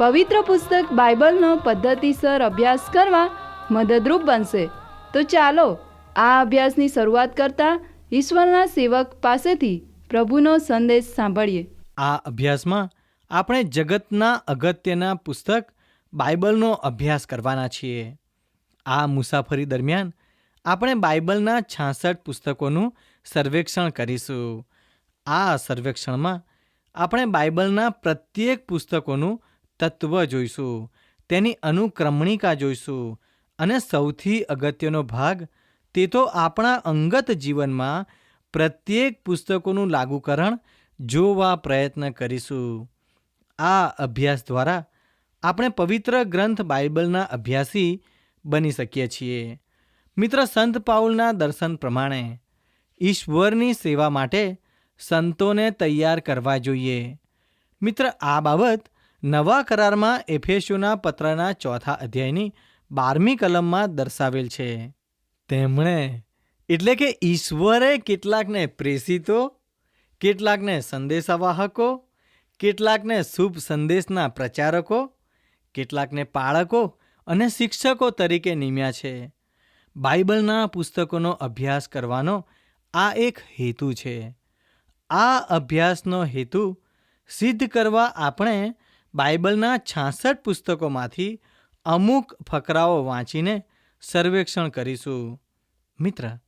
પવિત્ર પુસ્તક બાઇબલનો પદ્ધતિસર અભ્યાસ કરવા મદદરૂપ બનશે. તો ચાલો, આ અભ્યાસની શરૂઆત કરતા ઈશ્વરના સેવક પાસેથી પ્રભુનો સંદેશ સાંભળીએ. આ અભ્યાસમાં આપણે જગતના અગત્યના પુસ્તક બાઇબલનો અભ્યાસ કરવાના છીએ. આ મુસાફરી દરમિયાન આપણે બાઇબલના છાસઠ પુસ્તકોનું સર્વેક્ષણ કરીશું. આ સર્વેક્ષણમાં આપણે બાઇબલના પ્રત્યેક પુસ્તકોનું તત્વ જોઈશું, તેની અનુક્રમણિકા જોઈશું અને સૌથી અગત્યનો ભાગ, તે તો આપણા અંગત જીવનમાં પ્રત્યેક પુસ્તકોનું લાગુકરણ જોવા પ્રયત્ન કરીશું. આ અભ્યાસ દ્વારા આપણે પવિત્ર ગ્રંથ બાઇબલના અભ્યાસી બની શકીએ છીએ. મિત્ર, સંત પાઉલના દર્શન પ્રમાણે ઈશ્વરની સેવા માટે સંતોને તૈયાર કરવા જોઈએ. મિત્ર, આ બાબત નવા કરારમાં એફેસ્યુના પત્રના ચોથા અધ્યાયની બારમી કલમમાં દર્શાવેલ છે. તેમણે, એટલે કે ઈશ્વરે કેટલાકને પ્રેષિતો, કેટલાકને સંદેશાવાહકો, કેટલાકને શુભ સંદેશના પ્રચારકો, કેટલાકને પાળકો અને શિક્ષકો તરીકે નિમ્યા છે. બાઇબલના પુસ્તકોનો અભ્યાસ કરવાનો આ એક હેતુ છે. આ અભ્યાસનો હેતુ સિદ્ધ કરવા આપણે બાઇબલના છાસઠ પુસ્તકોમાંથી અમુક ફકરાઓ વાંચીને સર્વેક્ષણ કરીશું. મિત્ર,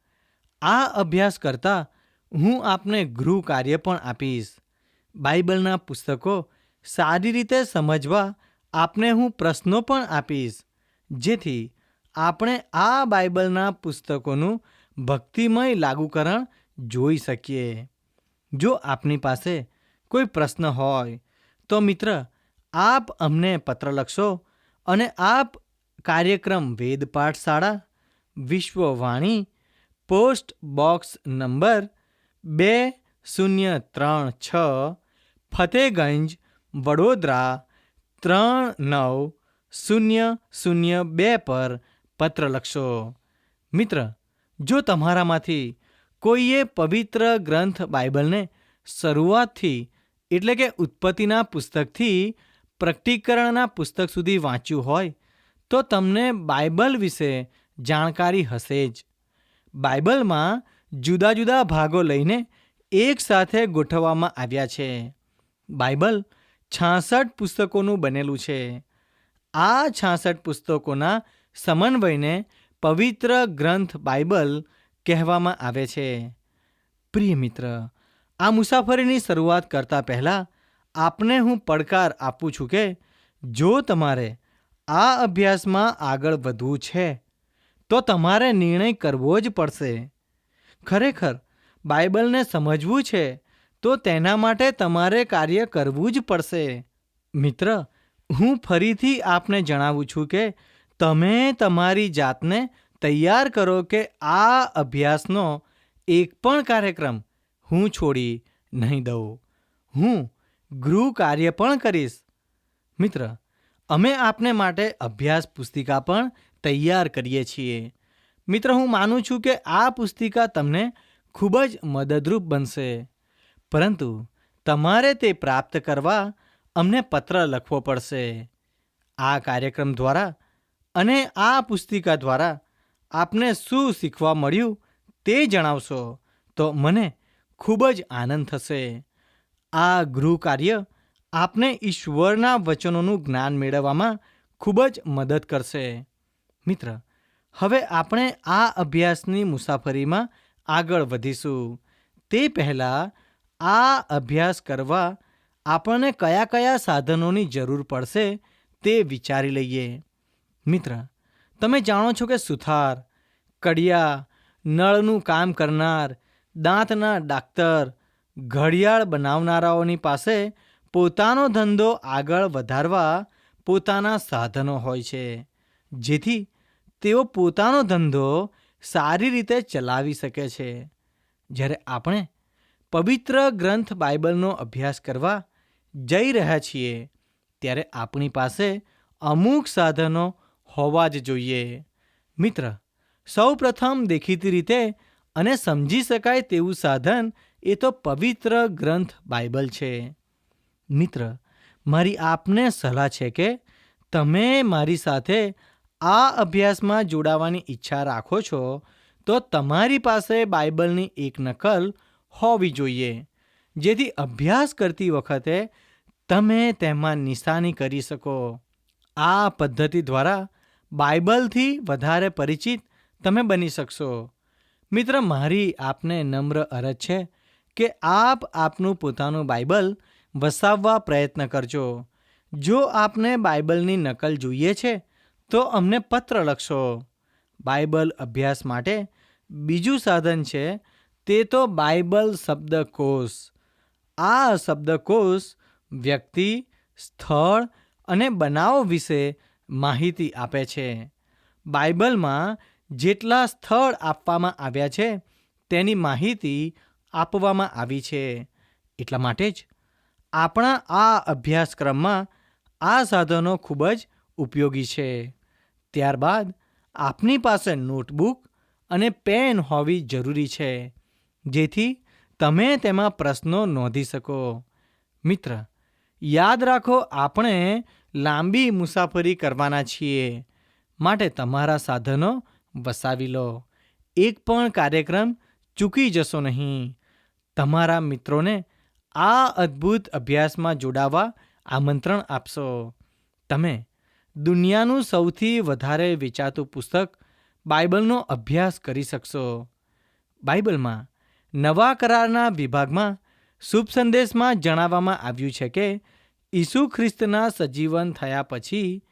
આ અભ્યાસ કરતાં હું આપને ગૃહ કાર્ય પણ આપીશ. બાઇબલના પુસ્તકો સારી રીતે સમજવા આપને હું પ્રશ્નો પણ આપીશ, જેથી આપણે આ બાઇબલના પુસ્તકોનું ભક્તિમય લાગુકરણ જોઈ શકીએ. જો આપની પાસે કોઈ પ્રશ્ન હોય, તો મિત્ર આપ અમને પત્ર લખશો અને આપ કાર્યક્રમ Ved Pathshala, Vishwavani, post box number બે શૂન્ય ત્રણ છ, ફતેગંજ, વડોદરા ત્રણ નવ શૂન્ય શૂન્ય બે પર પત્ર લખશો. મિત્ર, જો તમારામાંથી કોઈએ પવિત્ર ગ્રંથ બાઇબલને શરૂઆતથી એટલે કે ઉત્પત્તિના પુસ્તકથી પ્રકટીકરણના પુસ્તક સુધી વાંચ્યું હોય, તો તમને બાઇબલ વિશે જાણકારી હશે જ. બાઇબલમાં જુદા જુદા ભાગો લઈને એક સાથે ગોઠવવામાં આવ્યા છે. બાઇબલ છાસઠ પુસ્તકોનું બનેલું છે. આ છાસઠ પુસ્તકોના સમન્વયને પવિત્ર ગ્રંથ બાઇબલ કહેવામાં આવે છે. પ્રિય મિત્ર, આ મુસાફરીની શરૂઆત કરતા પહેલાં આપને હું પડકાર આપું છું કે જો તમારે આ અભ્યાસમાં આગળ વધવું છે, તો તમારે નિર્ણય કરવો જ પડશે. ખરેખર, બાઇબલને સમજવું છે, તો તેના માટે તમારે કાર્ય કરવું જ પડશે. મિત્ર, હું ફરીથી આપને જણાવું છું કે તમે તમારી જાતને તૈયાર કરો કે આ અભ્યાસનો એક પણ કાર્યક્રમ હું છોડી નહીં દઉં. હું ગૃહ કાર્ય પણ કરીશ. મિત્ર, અમે આપને માટે અભ્યાસ પુસ્તિકા પણ તૈયાર કરીએ છીએ. મિત્ર, હું માનું છું કે આ પુસ્તિકા તમને ખૂબ જ મદદરૂપ બનશે. પરંતુ તમારે તે પ્રાપ્ત કરવા અમને પત્ર લખવો પડશે. આ કાર્યક્રમ દ્વારા અને આ પુસ્તિકા દ્વારા આપને શું શીખવા મળ્યું તે જણાવશો તો મને ખૂબ જ આનંદ થશે. આ ગૃહ કાર્ય આપને ઈશ્વરના વચનોનું જ્ઞાન મેળવવામાં ખૂબ જ મદદ કરશે. મિત્ર, હવે આપણે આ અભ્યાસની મુસાફરીમાં આગળ વધીશું. તે પહેલાં આ અભ્યાસ કરવા આપણને કયા કયા સાધનોની જરૂર પડશે તે વિચારી લઈએ. મિત્ર, તમે જાણો છો કે સુથાર, કડિયા, નળનું કામ કરનાર, દાંતના ડાક્ટર ઘડિયાળ બનાવનારાઓની પાસે પોતાનો ધંધો આગળ વધારવા પોતાના સાધનો હોય છે, જેથી તેઓ પોતાનો ધંધો સારી રીતે ચલાવી શકે છે. જ્યારે આપણે પવિત્ર ગ્રંથ બાઇબલનો અભ્યાસ કરવા જઈ રહ્યા છીએ, ત્યારે આપણી પાસે અમુક સાધનો હોવા જ જોઈએ. મિત્ર સૌ પ્રથમ દેખીતી રીતે અને સમજી શકાય તેવું સાધન એ તો પવિત્ર ગ્રંથ બાઇબલ છે. મિત્ર, મારી આપને સલાહ છે કે તમે મારી સાથે આ અભ્યાસમાં જોડાવાની ઈચ્છા રાખો છો, તો તમારી પાસે બાઇબલની એક નકલ હોવી જોઈએ, જેથી અભ્યાસ કરતી વખતે તમે તેમાં નિશાની કરી શકો. આ પદ્ધતિ દ્વારા બાઇબલથી વધારે પરિચિત તમે બની શકશો. મિત્ર, મારી આપને નમ્ર અરજ છે કે આપ આપનું પોતાનું બાઇબલ વસાવવા પ્રયત્ન કરજો. જો આપને બાઇબલની નકલ જોઈએ છે, તો અમને પત્ર લખશો. બાઇબલ અભ્યાસ માટે બીજું સાધન છે, તે તો બાઇબલ શબ્દકોશ. આ શબ્દકોશ વ્યક્તિ, સ્થળ અને બનાવ વિશે માહિતી આપે છે. બાઇબલમાં જેટલા સ્થળ આપવામાં આવ્યા છે, તેની માહિતી આપવામાં આવી છે. એટલા માટે જ આપણા આ અભ્યાસક્રમમાં આ સાધનો ખૂબ જ ઉપયોગી છે. ત્યારબાદ આપની પાસે નોટબુક અને પેન હોવી જરૂરી છે, જેથી તમે તેમાં પ્રશ્નો નોંધી શકો. મિત્ર, યાદ રાખો આપણે લાંબી મુસાફરી કરવાના છીએ. માટે તમારા સાધનો વસાવી લો. એક પણ કાર્યક્રમ ચૂકી જશો નહીં. તમારા મિત્રોને આ અદ્ભુત અભ્યાસમાં જોડાવા આમંત્રણ આપશો. તમે દુનિયાનું સૌથી વધારે વેચાતું પુસ્તક બાઇબલનો અભ્યાસ કરી શકશો. બાઇબલમાં નવા કરારના વિભાગમાં શુભ સંદેશમાં જણાવવામાં આવ્યું છે કે, ઈસુ ખ્રિસ્તના સજીવન થયા પછી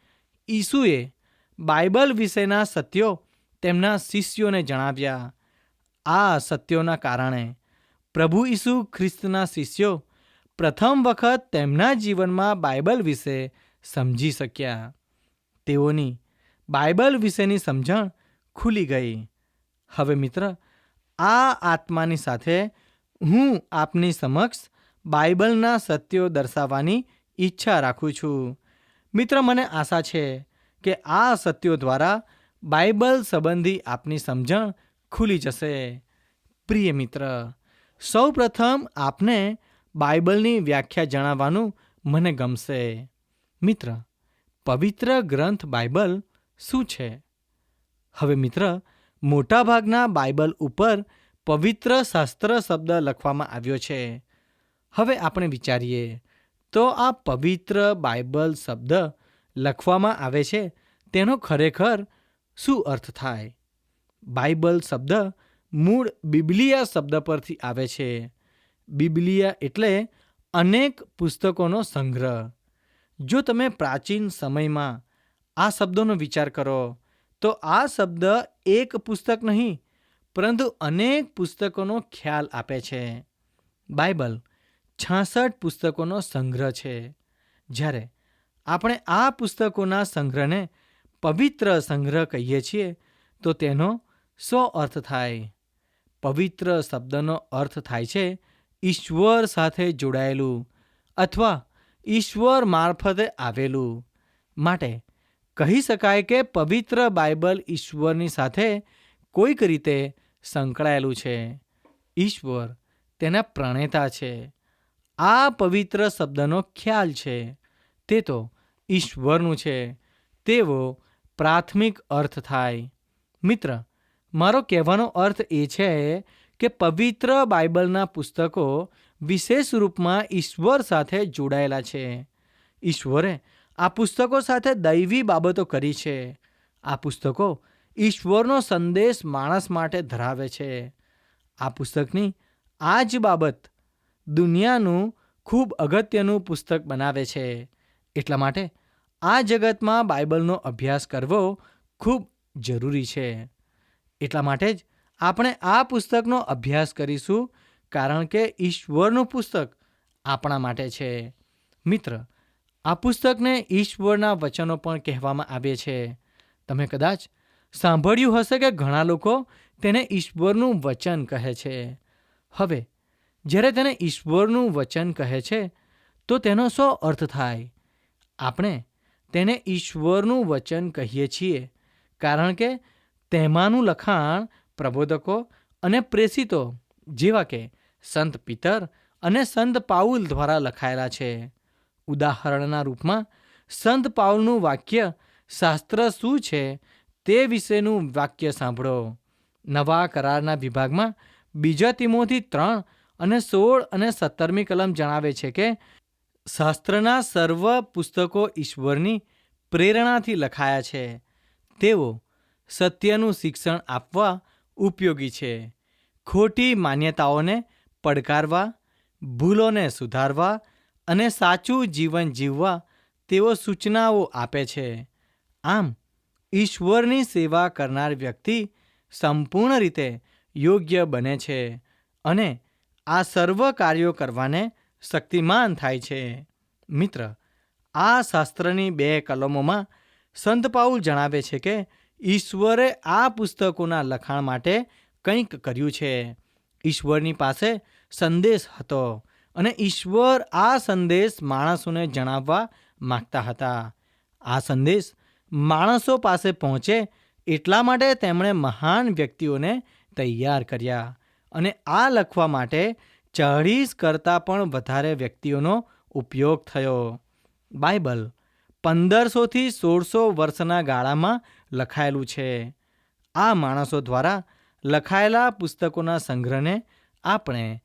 ઈસુએ બાઇબલ વિશેના સત્યો તેમના શિષ્યોને જણાવ્યા. આ સત્યોના કારણે પ્રભુ ઈસુ ખ્રિસ્તના શિષ્યો પ્રથમ વખત તેમના જીવનમાં બાઇબલ વિશે સમજી શક્યા. તેઓની બાઇબલ વિશેની સમજણ ખુલી ગઈ. હવે મિત્ર, આ આત્માની સાથે હું આપની સમક્ષ બાઇબલના સત્યો દર્શાવવાની ઈચ્છા રાખું છું. મિત્ર, મને આશા છે કે આ સત્યો દ્વારા બાઇબલ સંબંધી આપની સમજણ ખુલી જશે. પ્રિય મિત્ર સૌ પ્રથમ આપને બાઇબલની વ્યાખ્યા જણાવવાનું મને ગમશે. મિત્ર, પવિત્ર ગ્રંથ બાઇબલ શું છે? હવે મિત્ર, મોટાભાગના બાઇબલ ઉપર પવિત્ર શાસ્ત્ર શબ્દ લખવામાં આવ્યો છે. હવે આપણે વિચારીએ, તો આ પવિત્ર બાઇબલ શબ્દ લખવામાં આવે છે, તેનો ખરેખર શું અર્થ થાય? બાઇબલ શબ્દ મૂળ બિબલિયા શબ્દ પરથી આવે છે. બિબલિયા એટલે અનેક પુસ્તકોનો સંગ્રહ. જો તમે પ્રાચીન સમયમાં આ શબ્દોનો વિચાર કરો, તો આ શબ્દ એક પુસ્તક નહીં, પરંતુ અનેક પુસ્તકોનો ખ્યાલ આપે છે. બાઇબલ છાસઠ પુસ્તકોનો સંગ્રહ છે. જ્યારે આપણે આ પુસ્તકોના સંગ્રહને પવિત્ર સંગ્રહ કહીએ છીએ, તો તેનો સો અર્થ થાય. પવિત્ર શબ્દનો અર્થ થાય છે ઈશ્વર સાથે જોડાયેલું અથવા ઈશ્વર મારફતે આવેલું. માટે કહી શકાય કે પવિત્ર બાઇબલ ઈશ્વરની સાથે કોઈક રીતે સંકળાયેલું છે. ઈશ્વર તેના પ્રણેતા છે. આ પવિત્ર શબ્દનો ખ્યાલ છે. તે તો ઈશ્વરનું છે. તેવો પ્રાથમિક અર્થ થાય. મિત્ર મારો કહેવાનો અર્થ એ છે કે પવિત્ર બાઇબલના પુસ્તકો વિશેષ રૂપમાં ઈશ્વર સાથે જોડાયેલા છે. ઈશ્વરે આ પુસ્તકો સાથે દૈવી બાબતો કરી છે. આ પુસ્તકો ઈશ્વરનો સંદેશ માણસ માટે ધરાવે છે. આ પુસ્તકની આ જ બાબત દુનિયાનું ખૂબ અગત્યનું પુસ્તક બનાવે છે. એટલા માટે આ જગતમાં બાઇબલનો અભ્યાસ કરવો ખૂબ જરૂરી છે. એટલા માટે જ આપણે આ પુસ્તકનો અભ્યાસ કરીશું કારણ કે ઈશ્વરનું પુસ્તક આપણા માટે છે. મિત્ર, આ પુસ્તકને ઈશ્વરના વચનો પણ કહેવામાં આવે છે. તમે કદાચ સાંભળ્યું હશે કે ઘણા લોકો તેને ઈશ્વરનું વચન કહે છે. હવે, જ્યારે તેને ઈશ્વરનું વચન કહે છે, તો તેનો શું અર્થ થાય? આપણે તેને ઈશ્વરનું વચન કહીએ છીએ કારણ કે તેમાંનું લખાણ પ્રબોધકો અને પ્રેષિતો જેવા કે સંત પિતર અને સંત પાઉલ દ્વારા લખાયેલા છે. ઉદાહરણના રૂપમાં, સંત પાઉલનું વાક્ય શાસ્ત્ર શું છે તે વિશેનું વાક્ય સાંભળો. નવા કરારના વિભાગમાં બીજા તિમોથી ત્રણ અને સોળ અને સત્તરમી કલમ જણાવે છે કે, શાસ્ત્રના સર્વ પુસ્તકો ઈશ્વરની પ્રેરણાથી લખાયા છે. તેઓ સત્યનું શિક્ષણ આપવા ઉપયોગી છે. ખોટી માન્યતાઓને પડકારવા, ભૂલોને સુધારવા અને સાચું જીવન જીવવા તેઓ સૂચનાઓ આપે છે. આમ, ઈશ્વરની સેવા કરનાર વ્યક્તિ સંપૂર્ણ રીતે યોગ્ય બને છે અને આ સર્વ કાર્યો કરવાને શક્તિમાન થાય છે. મિત્ર, આ શાસ્ત્રની બે કલમોમાં સંત પાઉલ જણાવે છે કે ઈશ્વરે આ પુસ્તકોના લખાણ માટે કંઈક કર્યું છે. ઈશ્વરની પાસે સંદેશ હતો અને ઈશ્વર આ સંદેશ માણસોને જણાવવા માગતા હતા. આ સંદેશ માણસો પાસે પહોંચે એટલા માટે તેમણે મહાન વ્યક્તિઓને તૈયાર કર્યા અને આ લખવા માટે ચાળીસ કરતાં પણ વધારે વ્યક્તિઓનો ઉપયોગ થયો. બાઇબલ પંદરસોથી સોળસો વર્ષના ગાળામાં લખાયેલું છે. આ માણસો દ્વારા લખાયેલા પુસ્તકોના સંગ્રહને આપણે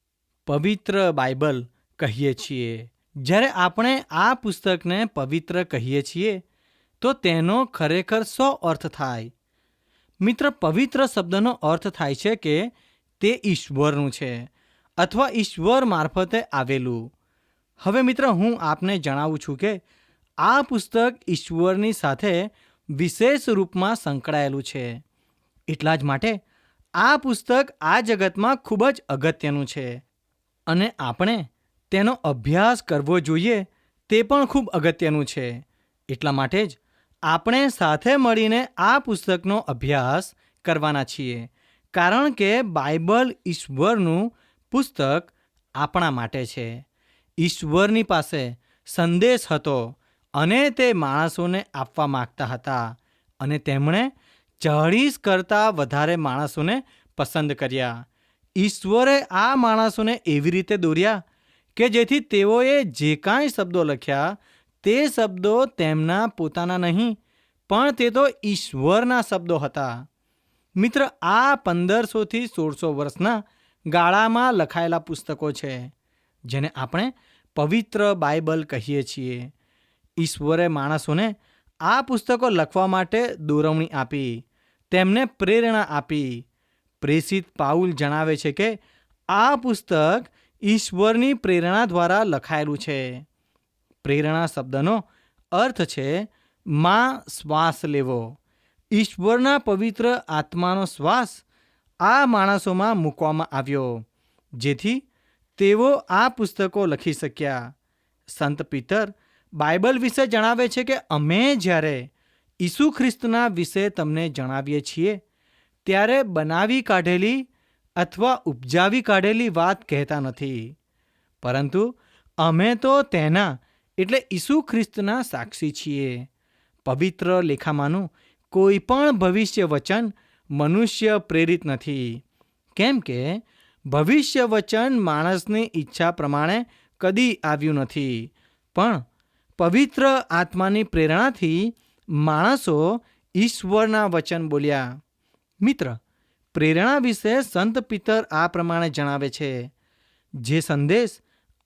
પવિત્ર બાઇબલ કહીએ છીએ. જ્યારે આપણે આ પુસ્તકને પવિત્ર કહીએ છીએ, તો તેનો ખરેખર સો અર્થ થાય? મિત્ર, પવિત્ર શબ્દનો અર્થ થાય છે કે તે ઈશ્વરનું છે અથવા ઈશ્વર મારફતે આવેલું. હવે મિત્ર, હું આપને જણાવું છું કે આ પુસ્તક ઈશ્વરની સાથે વિશેષ રૂપમાં સંકળાયેલું છે. એટલા જ માટે આ પુસ્તક આ જગતમાં ખૂબ જ અગત્યનું છે. અને આપણે તેનો અભ્યાસ કરવો જોઈએ તે પણ ખૂબ અગત્યનું છે. એટલા માટે જ આપણે સાથે મળીને આ પુસ્તકનો અભ્યાસ કરવાના છીએ. કારણ કે બાઇબલ ઈશ્વરનું પુસ્તક આપણા માટે છે. ઈશ્વરની પાસે સંદેશ હતો. અને તે માણસોને આપવા માગતા હતા અને તેમણે ચાળીસ કરતાં વધારે માણસોને પસંદ કર્યા. ઈશ્વરે આ માણસોને એવી રીતે દોર્યા કે જેથી તેઓએ જે કાંઈ શબ્દો લખ્યા તે શબ્દો તેમના પોતાના નહીં, પણ તે તો ઈશ્વરના શબ્દો હતા. મિત્ર, આ પંદરસોથી સોળસો વર્ષના ગાળામાં લખાયેલા પુસ્તકો છે, જેને આપણે પવિત્ર બાઇબલ કહીએ છીએ. ઈશ્વરે માણસોને આ પુસ્તકો લખવા માટે દોરવણી આપી, તેમને પ્રેરણા આપી. પ્રેષિત પાઉલ જણાવે છે કે, આ પુસ્તક ઈશ્વરની પ્રેરણા દ્વારા લખાયેલું છે. પ્રેરણા શબ્દનો અર્થ છે, માં શ્વાસ લેવો. ઈશ્વરના પવિત્ર આત્માનો શ્વાસ આ માણસોમાં મૂકવામાં આવ્યો, જેથી તેઓ આ પુસ્તકો લખી શક્યા. સંત પિતર બાઇબલ વિશે જણાવે છે કે અમે જ્યારે ઈસુ ખ્રિસ્તના વિશે તમને જણાવીએ છીએ, ત્યારે બનાવી કાઢેલી અથવા ઉપજાવી કાઢેલી વાત કહેતા નથી. પરંતુ અમે તો તેના, એટલે ઈસુ ખ્રિસ્તના સાક્ષી છીએ. પવિત્ર લેખામાંનું કોઈ પણ ભવિષ્ય વચન મનુષ્ય પ્રેરિત નથી. કેમ કે ભવિષ્ય વચન માણસની ઈચ્છા પ્રમાણે કદી આવ્યું નથી. પણ પવિત્ર આત્માની પ્રેરણાથી માણસો ઈશ્વરના વચન બોલ્યા. મિત્ર, પ્રેરણા વિશે સંત પિતર આ પ્રમાણે જણાવે છે. જે સંદેશ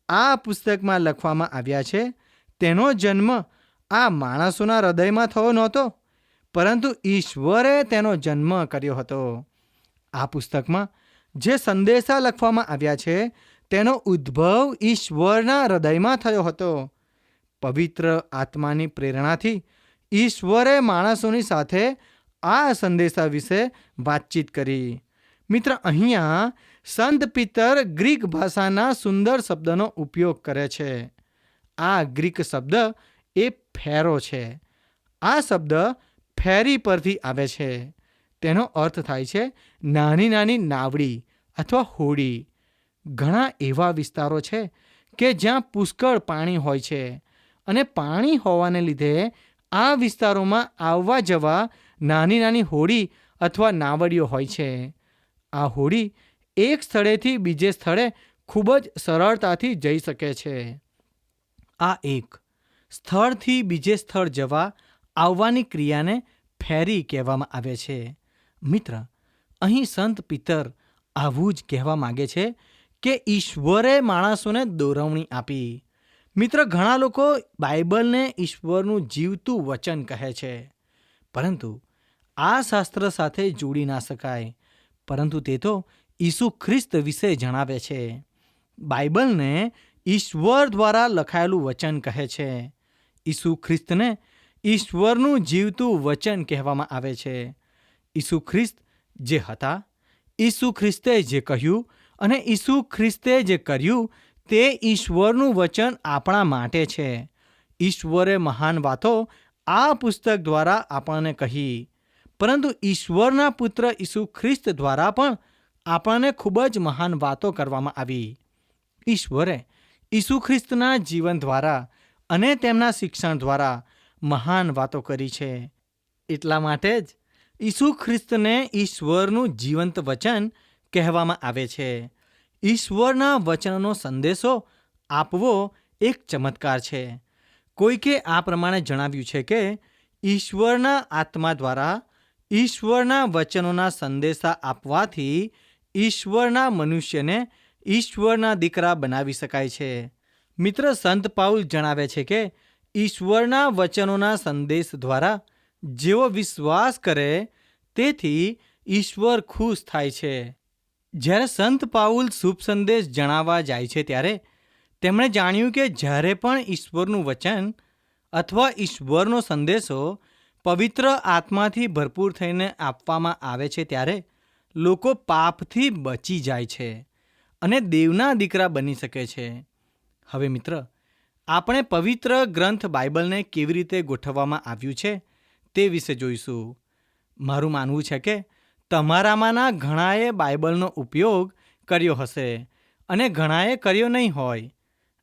આ પુસ્તકમાં લખવામાં આવ્યા છે, તેનો જન્મ આ માણસોના હૃદયમાં થયો નહોતો, પરંતુ ઈશ્વરે તેનો જન્મ કર્યો હતો. આ પુસ્તકમાં જે સંદેશા લખવામાં આવ્યા છે, તેનો ઉદ્ભવ ઈશ્વરના હૃદયમાં થયો હતો. પવિત્ર આત્માની પ્રેરણાથી ઈશ્વરે માણસોની સાથે આ સંદેશા વિશે વાતચીત કરી. મિત્ર, અહીંયા સંત પિતર ગ્રીક ભાષાના સુંદર શબ્દનો ઉપયોગ કરે છે. આ ગ્રીક શબ્દ એ ફેરો છે. આ શબ્દ ફેરી પરથી આવે છે. તેનો અર્થ થાય છે નાની નાની નાવડી અથવા હોડી. ઘણા એવા વિસ્તારો છે કે જ્યાં પુષ્કળ પાણી હોય છે. અને પાણી હોવાને લીધે આ વિસ્તારોમાં આવવા જવા નાની નાની હોડી અથવા નાવડીઓ હોય છે. આ હોડી એક સ્થળેથી બીજે સ્થળે ખૂબ જ સરળતાથી જઈ શકે છે. આ એક સ્થળથી બીજે સ્થળ જવા આવવાની ક્રિયાને ફેરી કહેવામાં આવે છે. મિત્ર, અહીં સંત પિતર આવું જ કહેવા માગે છે કે ઈશ્વરે માણસોને દોરવણી આપી. મિત્ર, ઘણા લોકો બાઇબલને ઈશ્વરનું જીવતું વચન કહે છે. પરંતુ આ શાસ્ત્ર સાથે જોડી ના શકાય. પરંતુ તે તો ઈસુ ખ્રિસ્ત વિશે જણાવે છે. બાઇબલને ઈશ્વર દ્વારા લખાયેલું વચન કહે છે. ઈસુ ખ્રિસ્તને ઈશ્વરનું જીવતું વચન કહેવામાં આવે છે. ઈસુ ખ્રિસ્ત જે હતા, ઈસુ ખ્રિસ્તે જે કહ્યું અને ઈસુ ખ્રિસ્તે જે કર્યું તે ઈશ્વરનું વચન આપણા માટે છે. ઈશ્વરે મહાન વાતો આ પુસ્તક દ્વારા આપણને કહી. પરંતુ ઈશ્વરના પુત્ર ઈસુ ખ્રિસ્ત દ્વારા પણ આપણને ખૂબ જ મહાન વાતો કરવામાં આવી. ઈશ્વરે ઈસુ ખ્રિસ્તના જીવન દ્વારા અને તેમના શિક્ષણ દ્વારા મહાન વાતો કરી છે. એટલા માટે જ ઈસુ ખ્રિસ્તને ઈશ્વરનું જીવંત વચન કહેવામાં આવે છે. ઈશ્વરના વચનનો સંદેશો આપવો એક ચમત્કાર છે. કોઈકે આ પ્રમાણે જણાવ્યું છે કે, ઈશ્વરના આત્મા દ્વારા ઈશ્વરના વચનોના સંદેશા આપવાથી ઈશ્વરના મનુષ્યને ઈશ્વરના દીકરા બનાવી શકાય છે. મિત્ર સંત પાઉલ જણાવે છે કે, ઈશ્વરના વચનોના સંદેશ દ્વારા જેઓ વિશ્વાસ કરે, તેથી ઈશ્વર ખુશ થાય છે. જ્યારે સંત પાઉલ શુભ સંદેશ જણાવવા જાય છે ત્યારે તેમણે જાણ્યું કે જ્યારે પણ ઈશ્વરનું વચન અથવા ઈશ્વરનો સંદેશો પવિત્ર આત્માથી ભરપૂર થઈને આપવામાં આવે છે ત્યારે લોકો પાપથી બચી જાય છે અને દેવના દીકરા બની શકે છે. હવે મિત્ર, આપણે પવિત્ર ગ્રંથ બાઇબલને કેવી રીતે ગોઠવવામાં આવ્યું છે તે વિશે જોઈશું. મારું માનવું છે કે તમારામાંના ઘણાએ બાઇબલનો ઉપયોગ કર્યો હશે અને ઘણાએ કર્યો નહીં હોય.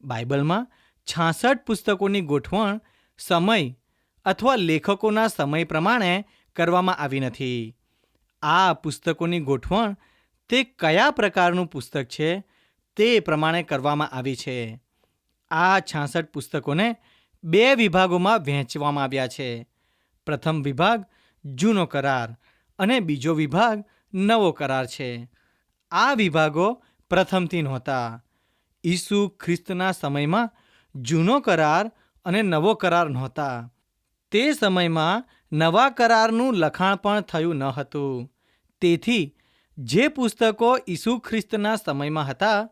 બાઇબલમાં છાસઠ પુસ્તકોની ગોઠવણ સમય અથવા લેખકોના સમય પ્રમાણે કરવામાં આવી નથી. આ પુસ્તકોની ગોઠવણ તે કયા પ્રકારનું પુસ્તક છે તે પ્રમાણે કરવામાં આવી છે. આ છાસઠ પુસ્તકોને બે વિભાગોમાં વહેંચવામાં આવ્યા છે. પ્રથમ વિભાગ જૂનો કરાર અને બીજો વિભાગ નવો કરાર છે. આ વિભાગો પ્રથમથી નહોતા. ઈસુ ખ્રિસ્તના સમયમાં જૂનો કરાર અને નવો કરાર નહોતા. તે સમયમાં નવા કરારનું લખાણ પણ થયું ન હતું. તેથી જે પુસ્તકો ઈસુ ખ્રિસ્તના સમયમાં હતા,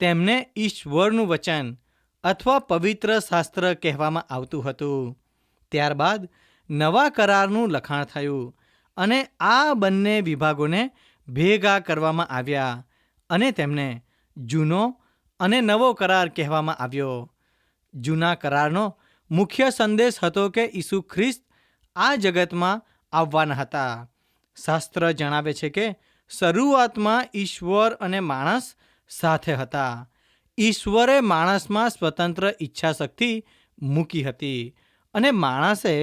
તેમને ઈશ્વરનું વચન અથવા પવિત્ર શાસ્ત્ર કહેવામાં આવતું હતું. ત્યારબાદ નવા કરારનું લખાણ થયું. અને આ બંને વિભાગોને ભેગા કરવામાં આવ્યા અને તેમને જૂનો અને નવો કરાર કહેવામાં આવ્યો. જૂના કરારનો મુખ્ય સંદેશ હતો કે ઈસુ ખ્રિસ્ત આ જગતમાં આવવાના હતા. શાસ્ત્ર જણાવે છે કે શરૂઆતમાં ઈશ્વર અને માણસ સાથે હતા. ઈશ્વરે માણસમાં સ્વતંત્ર ઈચ્છા શક્તિ મૂકી હતી અને માણસે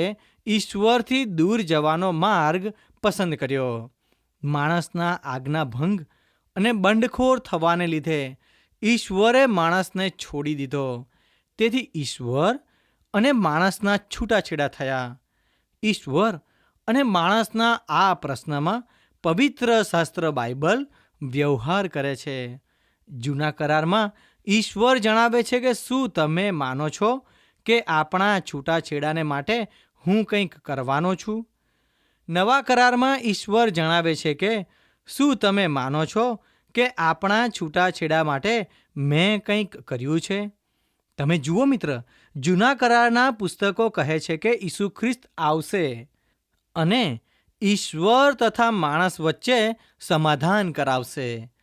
ઈશ્વરથી દૂર જવાનો માર્ગ પસંદ કર્યો. માણસના આજ્ઞા ભંગ અને બંડખોર થવાને લીધે ઈશ્વરે માણસને છોડી દીધો. તેથી ઈશ્વર અને માણસના છૂટાછેડા થયા. ઈશ્વર અને માણસના આ પ્રશ્નમાં પવિત્ર શાસ્ત્ર બાઇબલ વ્યવહાર કરે છે. જૂના કરારમાં ઈશ્વર જણાવે છે કે શું તમે માનો છો કે આપણા છૂટાછેડાને માટે હું કંઈક કરવાનો છું? નવા કરારમાં ઈશ્વર જણાવે છે કે, શું તમે માનો છો કે આપણા છૂટાછેડા માટે મેં કંઈક કર્યું છે? તમે જુઓ મિત્ર, જૂના કરારના પુસ્તકો કહે છે કે ઈસુ ખ્રિસ્ત આવશે અને ઈશ્વર તથા માણસ વચ્ચે સમાધાન કરાવશે.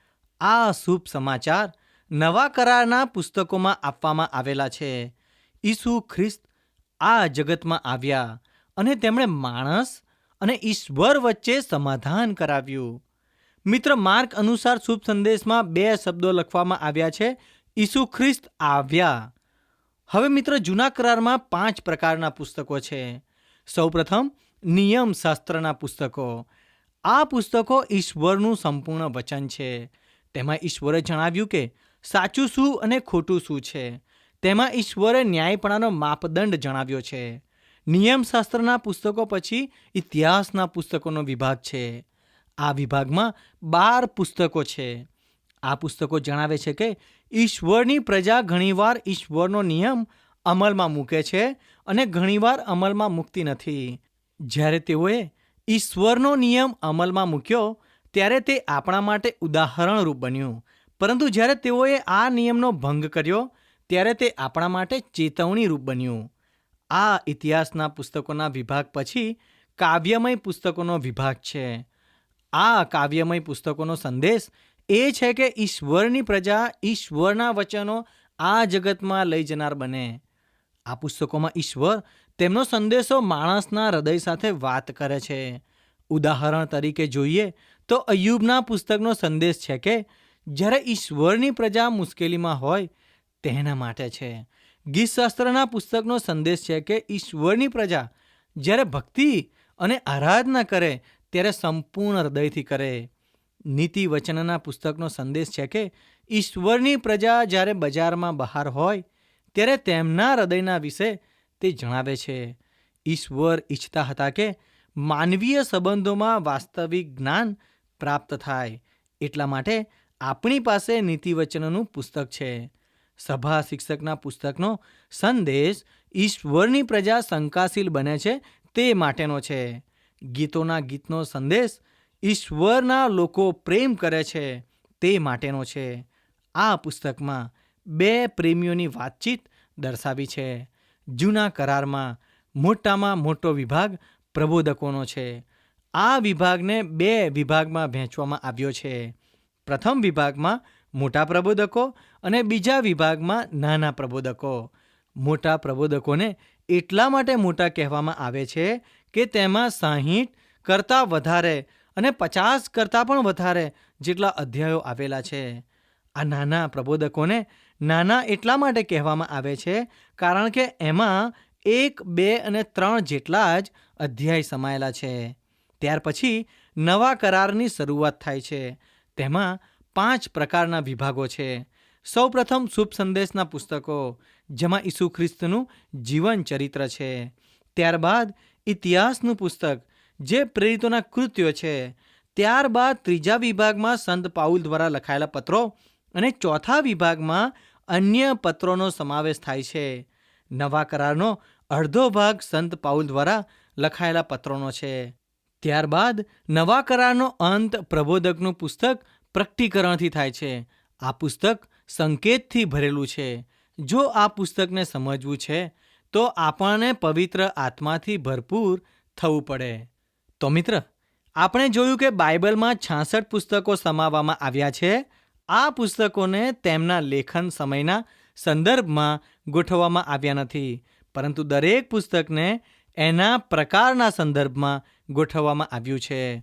આ શુભ સમાચાર નવા કરારના પુસ્તકોમાં આપવામાં આવેલા છે. ઈસુ ખ્રિસ્ત આ જગતમાં આવ્યા અને તેમણે માણસ અને ઈશ્વર વચ્ચે સમાધાન કરાવ્યું. મિત્ર માર્ક અનુસાર શુભ સંદેશમાં બે શબ્દો લખવામાં આવ્યા છે, ઈસુ ખ્રિસ્ત આવ્યા. હવે મિત્ર, જૂના કરારમાં પાંચ પ્રકારના પુસ્તકો છે. સૌપ્રથમ, નિયમ શાસ્ત્રના પુસ્તકો. આ પુસ્તકો ઈશ્વરનું સંપૂર્ણ વચન છે. તેમાં ઈશ્વરે જણાવ્યું કે સાચું શું અને ખોટું શું છે. તેમાં ઈશ્વરે ન્યાયપણાનો માપદંડ જણાવ્યો છે. નિયમશાસ્ત્રના પુસ્તકો પછી ઇતિહાસના પુસ્તકોનો વિભાગ છે. આ વિભાગમાં બાર પુસ્તકો છે. આ પુસ્તકો જણાવે છે કે ઈશ્વરની પ્રજા ઘણીવાર ઈશ્વરનો નિયમ અમલમાં મૂકે છે અને ઘણીવાર અમલમાં મૂકતી નથી. જ્યારે તેઓએ ઈશ્વરનો નિયમ અમલમાં મૂક્યો, ત્યારે તે આપણા માટે ઉદાહરણરૂપ બન્યું. પરંતુ જ્યારે તેઓએ આ નિયમનો ભંગ કર્યો ત્યારે તે આપણા માટે ચેતવણીરૂપ બન્યું. આ ઇતિહાસના પુસ્તકોના વિભાગ પછી કાવ્યમય પુસ્તકોનો વિભાગ છે. આ કાવ્યમય પુસ્તકોનો સંદેશ એ છે કે ઈશ્વરની પ્રજા ઈશ્વરના વચનો આ જગતમાં લઈ જનાર બને. આ પુસ્તકોમાં ઈશ્વર તેમનો સંદેશો માણસના હૃદય સાથે વાત કરે છે. ઉદાહરણ તરીકે જોઈએ તો અયુબના પુસ્તકનો સંદેશ છે કે જ્યારે ઈશ્વરની પ્રજા મુશ્કેલીમાં હોય તેના માટે છે. ગીતશાસ્ત્રના પુસ્તકનો સંદેશ છે કે ઈશ્વરની પ્રજા જ્યારે ભક્તિ અને આરાધના કરે ત્યારે સંપૂર્ણ હૃદયથી કરે. નીતિ વચનના પુસ્તકનો સંદેશ છે કે ઈશ્વરની પ્રજા જ્યારે બજારમાં બહાર હોય ત્યારે તેમના હૃદયના વિશે તે જણાવે છે. ઈશ્વર ઈચ્છતા હતા કે માનવીય સંબંધોમાં વાસ્તવિક જ્ઞાન પ્રાપ્ત થાય. એટલા માટે આપણી પાસે નીતિવચનનું પુસ્તક છે. સભા શિક્ષકના પુસ્તકનો સંદેશ ઈશ્વરની પ્રજા શંકાશીલ બને છે તે માટેનો છે. ગીતોના ગીતનો સંદેશ ઈશ્વરના લોકો પ્રેમ કરે છે તે માટેનો છે. આ પુસ્તકમાં બે પ્રેમીઓની વાતચીત દર્શાવી છે. જૂના કરારમાં મોટામાં મોટો વિભાગ પ્રબોધકોનો છે. આ વિભાગને બે વિભાગમાં વહેંચવામાં આવ્યો છે. પ્રથમ વિભાગમાં મોટા પ્રબોધકો અને બીજા વિભાગમાં નાના પ્રબોધકો. મોટા પ્રબોધકોને એટલા માટે મોટા કહેવામાં આવે છે કે તેમાં સાહીઠ કરતાં વધારે અને પચાસ કરતાં પણ વધારે જેટલા અધ્યાયો આવેલા છે. આ નાના પ્રબોધકોને નાના એટલા માટે કહેવામાં આવે છે કારણ કે એમાં એક, બે અને ત્રણ જેટલા જ અધ્યાય સમાયેલા છે. ત્યાર પછી નવા કરારની શરૂઆત થાય છે. તેમાં પાંચ પ્રકારના વિભાગો છે. સૌપ્રથમ શુભ સંદેશના પુસ્તકો, જેમાં ઈસુ ખ્રિસ્તનું જીવન ચરિત્ર છે. ત્યારબાદ ઇતિહાસનું પુસ્તક, જે પ્રેરિતોના કૃત્યો છે. ત્યારબાદ ત્રીજા વિભાગમાં સંત પાઉલ દ્વારા લખાયેલા પત્રો અને ચોથા વિભાગમાં અન્ય પત્રોનો સમાવેશ થાય છે. નવા કરારનો અડધો ભાગ સંત પાઉલ દ્વારા લખાયેલા પત્રોનો છે. ત્યારબાદ નવા કરારનો અંત પ્રબોધકનું પુસ્તક પ્રકટીકરણથી થાય છે. આ પુસ્તક સંકેતથી ભરેલું છે. જો આ પુસ્તકને સમજવું છે, તો આપણને પવિત્ર આત્માથી ભરપૂર થવું પડે. તો મિત્ર, આપણે જોયું કે બાઇબલમાં છાસઠ પુસ્તકો સમાવવામાં આવ્યા છે. આ પુસ્તકોને તેમના લેખન સમયના સંદર્ભમાં ગોઠવવામાં આવ્યા નથી. પરંતુ દરેક પુસ્તકને એના પ્રકારના સંદર્ભમાં ગોઠવવામાં આવ્યું છે.